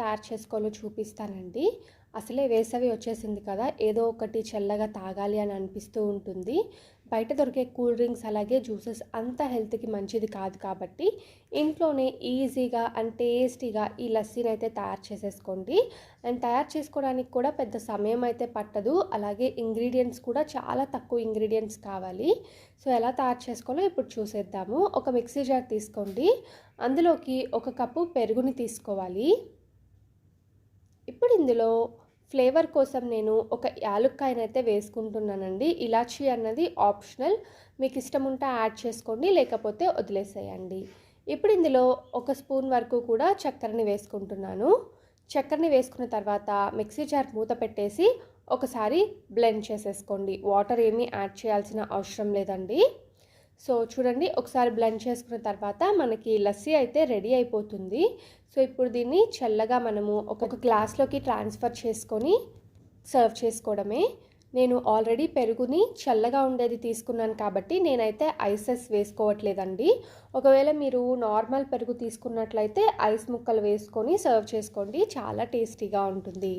తయారు చేసుకోవాలో చూపిస్తానండి. అసలే వేసవి వచ్చేసింది కదా ఏదో ఒకటి చల్లగా తాగాలి అని అనిపిస్తూ ఉంటుంది. బయట దొరికే కూల్ డ్రింక్స్ అలాగే జ్యూసెస్ అంత హెల్త్కి మంచిది కాదు కాబట్టి ఇంట్లోనే ఈజీగా అండ్ టేస్టీగా ఈ లస్సీని అయితే తయారు చేసేసుకోండి. అండ్ తయారు చేసుకోవడానికి కూడా పెద్ద సమయం అయితే పట్టదు. అలాగే ఇంగ్రీడియంట్స్ కూడా చాలా తక్కువ ఇంగ్రీడియంట్స్ కావాలి. సో ఎలా తయారు చేసుకోవాలో ఇప్పుడు చూసేద్దాము. ఒక మిక్సీ జార్ తీసుకోండి. అందులోకి ఒక కప్పు పెరుగుని తీసుకోవాలి. ఇప్పుడు ఇందులో ఫ్లేవర్ కోసం నేను ఒక యాలుక్కాయనైతే వేసుకుంటున్నానండి. ఇలాచీ అన్నది ఆప్షనల్. మీకు ఇష్టం ఉంటే యాడ్ చేసుకోండి లేకపోతే వదిలేసేయండి. ఇప్పుడు ఇందులో ఒక స్పూన్ వరకు కూడా చక్కెరని వేసుకుంటున్నాను. చక్కెరని వేసుకున్న తర్వాత మిక్సీ జార్ మూత పెట్టేసి ఒకసారి బ్లెండ్ చేసేసుకోండి. వాటర్ ఏమీ యాడ్ చేయాల్సిన అవసరం లేదండి. సో చూడండి ఒకసారి బ్లెండ్ చేసుకున్న తర్వాత మనకి లస్సీ అయితే రెడీ అయిపోతుంది. సో ఇప్పుడు దీన్ని చల్లగా మనము ఒక గ్లాస్లోకి ట్రాన్స్ఫర్ చేసుకొని సర్వ్ చేసుకోవడమే. నేను ఆల్రెడీ పెరుగుని చల్లగా ఉండేది తీసుకున్నాను కాబట్టి నేనైతే ఐసెస్ వేసుకోవట్లేదండి. ఒకవేళ మీరు నార్మల్ పెరుగు తీసుకున్నట్లయితే ఐస్ ముక్కలు వేసుకొని సర్వ్ చేసుకోండి. చాలా టేస్టీగా ఉంటుంది.